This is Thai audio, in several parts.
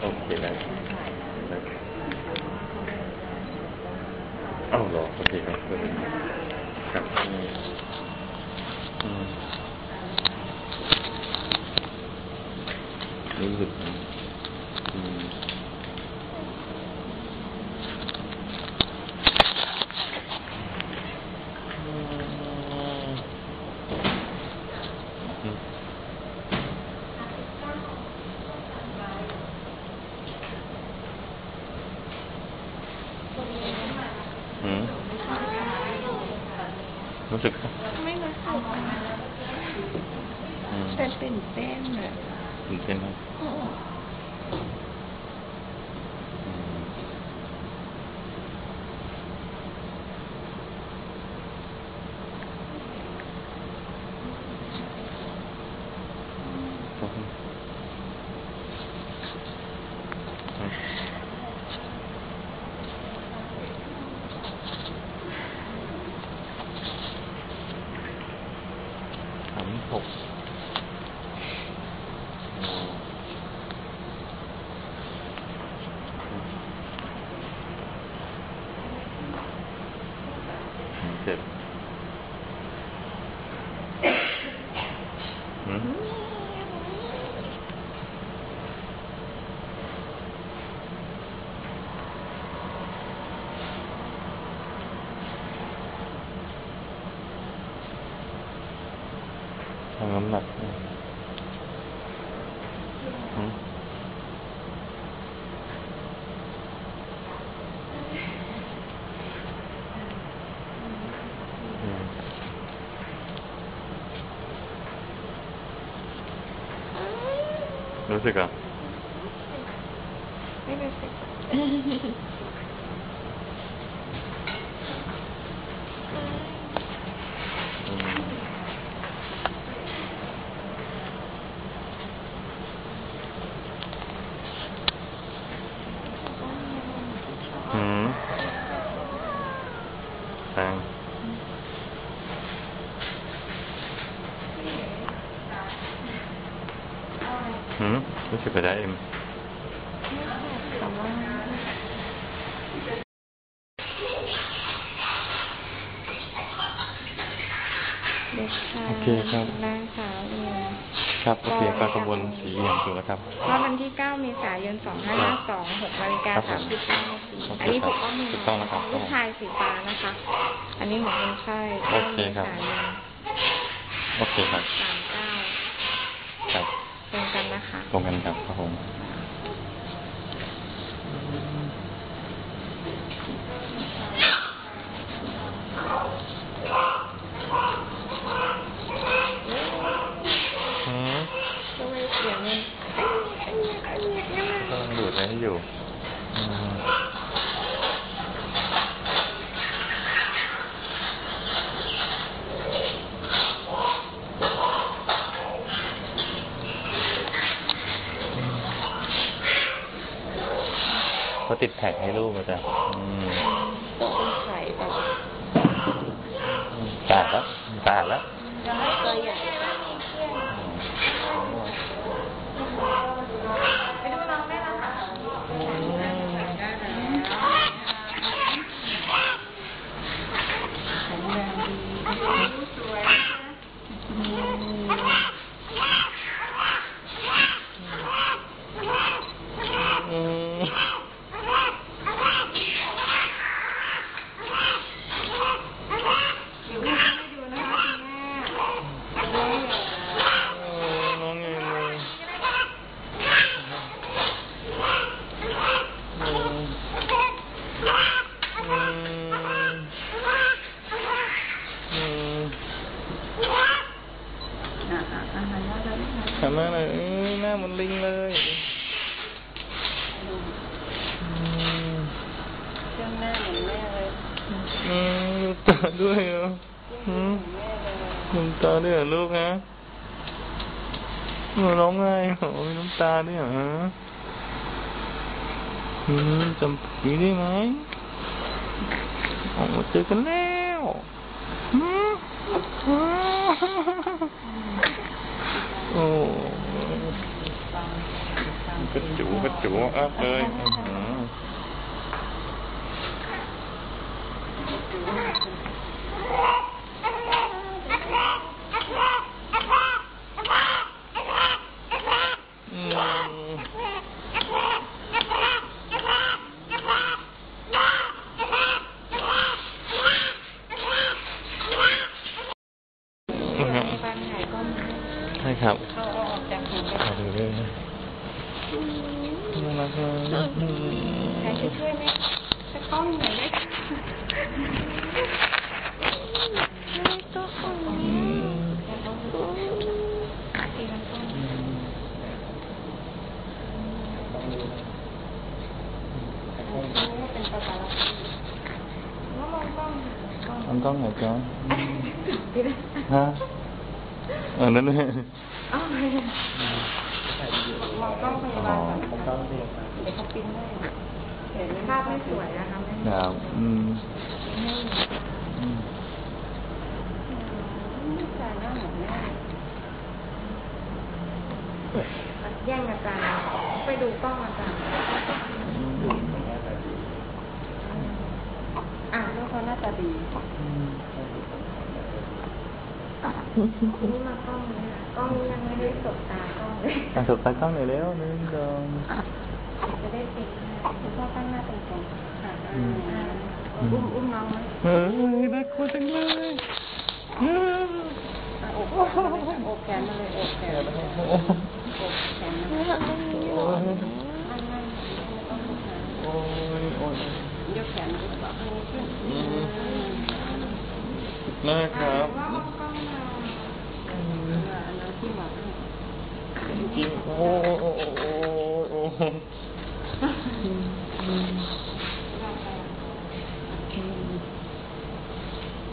โอเคได้ได้อ้าวเหรอโอเคครับครับอืมรู้สึก สึก ไม่รู้สึกอืมแต่ตื่นเต้นอะตื่นเต้นไหม อืม อืมอืมสามหกอืม อืมเจ็บอืมทำน้ำหนัก อืมอืมอืม รู้สึกอะ ไม่รู้สึก อืมอืมแรงอื มรู้สึกไปได้เอ็มแต่ว่าเด็กชายโอเคครับนางสาวเอียงครับโอเคก็กระบวนสีเหลี่ยมถูกแล้วครับเพราะวันที่ 9 เมษายน 2552 6นาฬิกาครับผม39นาทีโอเคอันนี้ถูกต้องไหมถูกต้องนะครับลูกชายสีฟ้านะคะ อันนี้ของคนไข้โอเคครับ9เมษายนโอเคครับ39ครับตรงกันนะ คะตรงกันครับครับผมอืมทำไมเสียงมันอันนี้อันนี้อันนี้อันกำลันี้งดูดอะไรให้อยู่อืมเขาติดแท็กให้ลูกมาจ้ะอืมตัวเป็นไข่แบบสะอาดแล้วสะอาดแล้วตัวใหญ่ไปดูน้องได้แล้วค่ะแข็งแรงดีสวยอืม อืมน้องเองเลยอืมอืมอืมทำหน้าหน่อยเอ้ยหน้าเหมันลิงเลยอืม เครื่องหน้าเหมือนแม่เลย อื มตาด้วยเหรออืมน้ำตาด้วยเหรอลูกฮะนูร้องไห้เหรอมีน้ำตาด้วยเหรอฮะอืมจำผีได้ไหมออกมาเจอกันแล้วอืมอืมโอ้กระจูกระบจูอัพเลยอื้อหืออืมนะครับ บ้านไหนก็มี ใช่ครับ เขาเอาออกจากหูไป เอาดูด้วยนะน่ารักเลยอืม ใครจะช่วยไหมจะกล้องหน่อยไหม อื มจะต้องตีมันต้นเป็นภาษาละแล้วมองกล้องกล้องมันต้องไหนจ๊ะดีนะฮะเออนั่นเลยเอาไปมองกล้องพยาบาลก่อนเดี๋ยวเขาปิ้นให้เห็นภาพไม่สวยนะคะไม่ครับอืมอืม ใส่หน้าเหมือน แม่แย่งอาจารย์ไปดูกล้องอาจารย์อ่าแล้วเขาหน้าตาดีนี่มากล้องเลยนะกล้องนี้ยังไม่ได้สบตากล้องเลยอะสบตากล้องหน่อยเร็วนึ่งสองจะได้ติดคุณพ่อตั้งหน้าตรงๆค่ะอุ้มอุ้มน้องไหมเฮ้ยน่ากลัวจังเลย อะอกอกแขนมาเลยอกแขนมาเลยอกแขนมาเลยโอ้ยนั่งนั่งไม่ต้องลุกนะโอ้ยโอ้ยกแขนขึ้นต่อข้างนี้ขึ้นอืมน่าครับว่ามองกล้องเราเอออันนั้นที่หมอให้จริงโอ้โอ้โอ้โอ้โอ้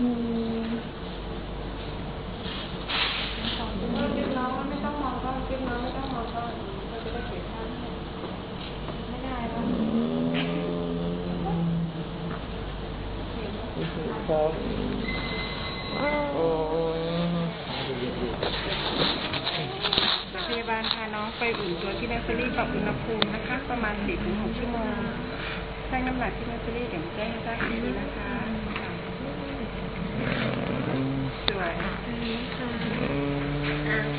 อืม จิ้มน้องไม่ต้องมองกล้องจิ้มน้องไม่ต้องมองกล้องเราจะได้เสียท่าไม่ได้แล้ว ครับโอ้ยพยาบาลพาน้องไปอุ่นตัวที่เนสเซอรี่ปรับอุณหภูมินะคะ ประมาณ4-6ชั่วโมงชั่งน้ำหนักที่เนสเซอรี่เดี๋ยวแจ้งให้ทราบอีกทีนะคะสวยมอืม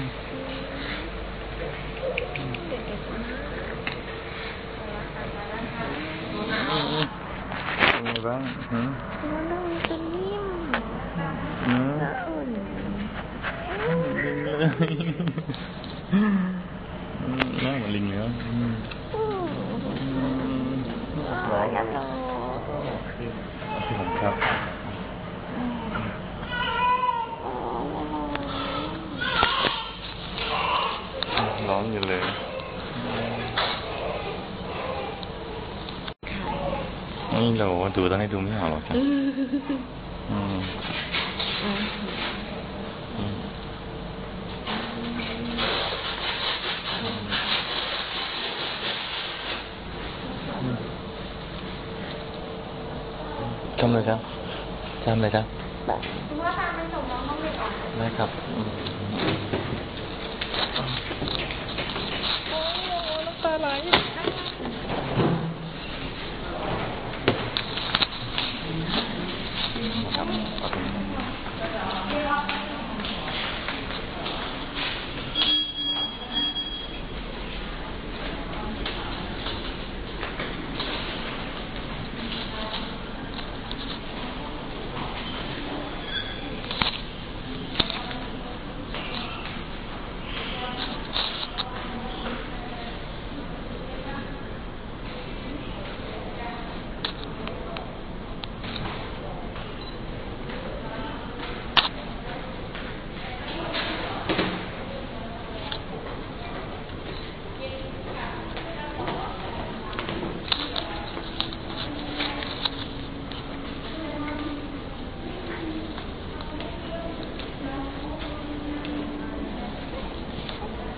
เป็นไงบ้างหืม มันต้องมีตัวนิ่ม อืม และอุ่น ลิงเลยอืมหน้าเหมือนลิงเลยอะอืมอู้อืมอ๋อยับรอผมครับ อ๋อยับรอ ร้อนอยู่เลยนี่เราดูตอนนี้ดูไม่ออกหรอกครับอืมอืม ทำเลยครับทำเลยครับคุณว่าตามไปส่งน้องห้องเด็กออกได้ครับอืม โอ้ยน้ำตาไหล ครับเอาตรงนี้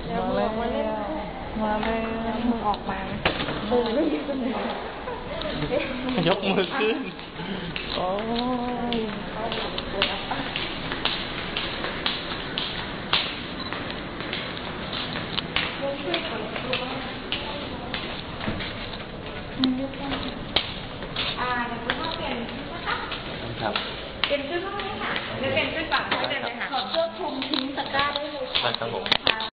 เดี๋ยวมือออกมาเล่น มาเลย เดี๋ยวมือออกมามือไม่ยืนเลย ยกมือขึ้นโอ้